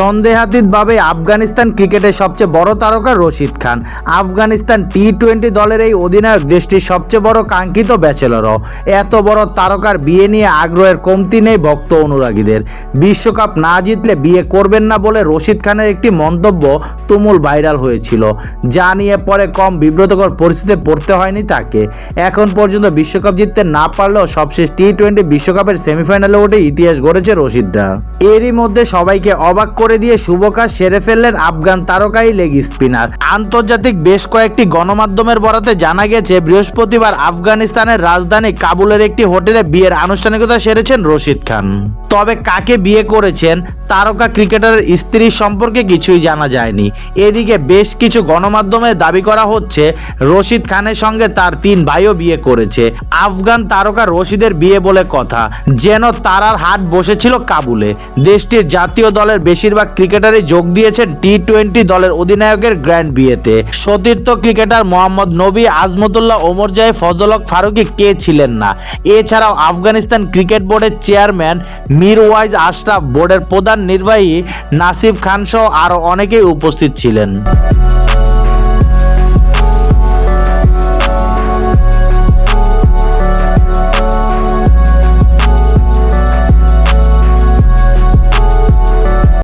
সন্দেহাতীতভাবে আফগানিস্তান ক্রিকেটের সবচেয়ে বড় তারকা রশিদ খান। আফগানিস্তান টি টোয়েন্টি দলের এই অধিনায়ক দেশটির সবচেয়ে বড় কাঙ্ক্ষিত ব্যাচেলরও। এত বড় তারকার বিয়ে নিয়ে আগ্রহের কমতি নেই ভক্ত অনুরাগীদের। বিশ্বকাপ না জিতলে বিয়ে করবেন না বলে রশিদ খানের একটি মন্তব্য তুমুল ভাইরাল হয়েছিল। যা নিয়ে পরে কম বিব্রতকর পরিস্থিতিতে পড়তে হয়নি তাকে। এখন পর্যন্ত বিশ্বকাপ জিততে না পারলেও সবশেষ টি টোয়েন্টি বিশ্বকাপের সেমিফাইনালে উঠে ইতিহাস গড়েছে রশিদরা। এরই মধ্যে সবাইকে অবাক করে দিয়ে শুভ কাজ সেরে ফেললেন আফগান তারকাই লেগ স্পিনার। আন্তর্জাতিক বেশ কয়েকটি গণমাধ্যমের বরাতে জানা গেছে, বৃহস্পতিবার আফগানিস্তানের রাজধানী কাবুলের একটি হোটেলে বিয়ের আনুষ্ঠানিকতা সেরেছেন রশিদ খান। তবে কাকে বিয়ে করেছেন তারকা ক্রিকেটারের স্ত্রীর সম্পর্কে কিছুই জানা যায়নি। এদিকে বেশ কিছু গণমাধ্যমে দাবি করা হচ্ছে, রশিদ খানের সঙ্গে তার তিন ভাইও বিয়ে করেছে। আফগান তারকা রশিদের বিয়ে বলে কথা, যেন তারার হাট বসেছিল কাবুলে। দেশটির জাতীয় দলের বেশিরভাগ ক্রিকেটারই যোগ দিয়েছেন টি টোয়েন্টি দলের অধিনায়কের গ্র্যান্ড বিয়েতে। সতীর্থ ক্রিকেটার মোহাম্মদ নবী আজমতুল্লাহ, ওমর জায় ফজলক ফারুকি কে ছিলেন না? এছাড়াও আফগানিস্তান ক্রিকেট বোর্ডের চেয়ারম্যান মিরওয়াইজ আশরাফ বোর্ডের প্রধান নির্বাহী নাসিব খান সহ আরও অনেকেই উপস্থিত ছিলেন।